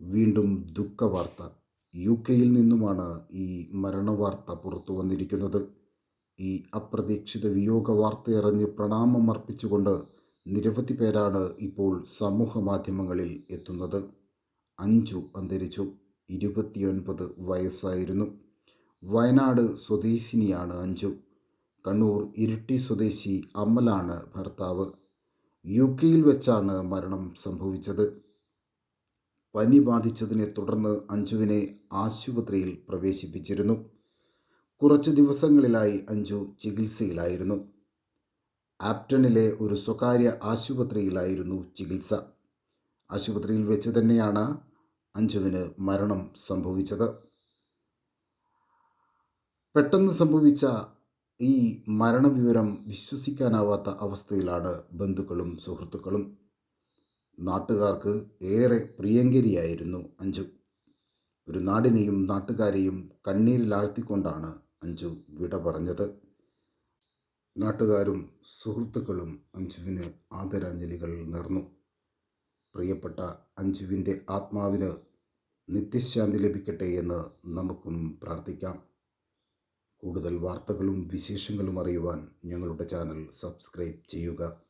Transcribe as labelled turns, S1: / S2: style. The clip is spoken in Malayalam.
S1: വീണ്ടും ദുഃഖവാർത്ത. യു കെയിൽ നിന്നുമാണ് ഈ മരണവാർത്ത പുറത്തു വന്നിരിക്കുന്നത്. ഈ അപ്രതീക്ഷിത വിയോഗ വാർത്തയറിഞ്ഞ് പ്രണാമം അർപ്പിച്ചുകൊണ്ട് നിരവധി പേരാണ് ഇപ്പോൾ സമൂഹ മാധ്യമങ്ങളിൽ എത്തുന്നത്. അഞ്ചു അന്തരിച്ചു. ഇരുപത്തിയൊൻപത് വയസ്സായിരുന്നു. വയനാട് സ്വദേശിനിയാണ് അഞ്ചു കണ്ണൂർ ഇരിട്ടി സ്വദേശി അമലാണ് ഭർത്താവ്. യു കെയിൽ വെച്ചാണ് മരണം സംഭവിച്ചത്. പനി ബാധിച്ചതിനെ തുടർന്ന് അഞ്ജുവിനെ ആശുപത്രിയിൽ പ്രവേശിപ്പിച്ചിരുന്നു. കുറച്ചു ദിവസങ്ങളിലായി അഞ്ജു ചികിത്സയിലായിരുന്നു. ആപ്റ്റണിലെ ഒരു സ്വകാര്യ ആശുപത്രിയിലായിരുന്നു ചികിത്സ. ആശുപത്രിയിൽ വെച്ച് തന്നെയാണ് അഞ്ജുവിന് മരണം സംഭവിച്ചത്. പെട്ടെന്ന് സംഭവിച്ച ഈ മരണവിവരം വിശ്വസിക്കാനാവാത്ത അവസ്ഥയിലാണ് ബന്ധുക്കളും സുഹൃത്തുക്കളും. നാട്ടുകാർക്ക് ഏറെ പ്രിയങ്കരിയായിരുന്നു അഞ്ജു ഒരു നാടിനെയും നാട്ടുകാരെയും കണ്ണീരിലാഴ്ത്തിക്കൊണ്ടാണ് അഞ്ജു വിട പറഞ്ഞത്. നാട്ടുകാരും സുഹൃത്തുക്കളും അഞ്ജുവിന് ആദരാഞ്ജലികൾ നേർന്നു. പ്രിയപ്പെട്ട അഞ്ജുവിന്റെ ആത്മാവിന് നിത്യശാന്തി ലഭിക്കട്ടെ എന്ന് നമുക്കും പ്രാർത്ഥിക്കാം. കൂടുതൽ വാർത്തകളും വിശേഷങ്ങളും അറിയുവാൻ ഞങ്ങളുടെ ചാനൽ സബ്സ്ക്രൈബ് ചെയ്യുക.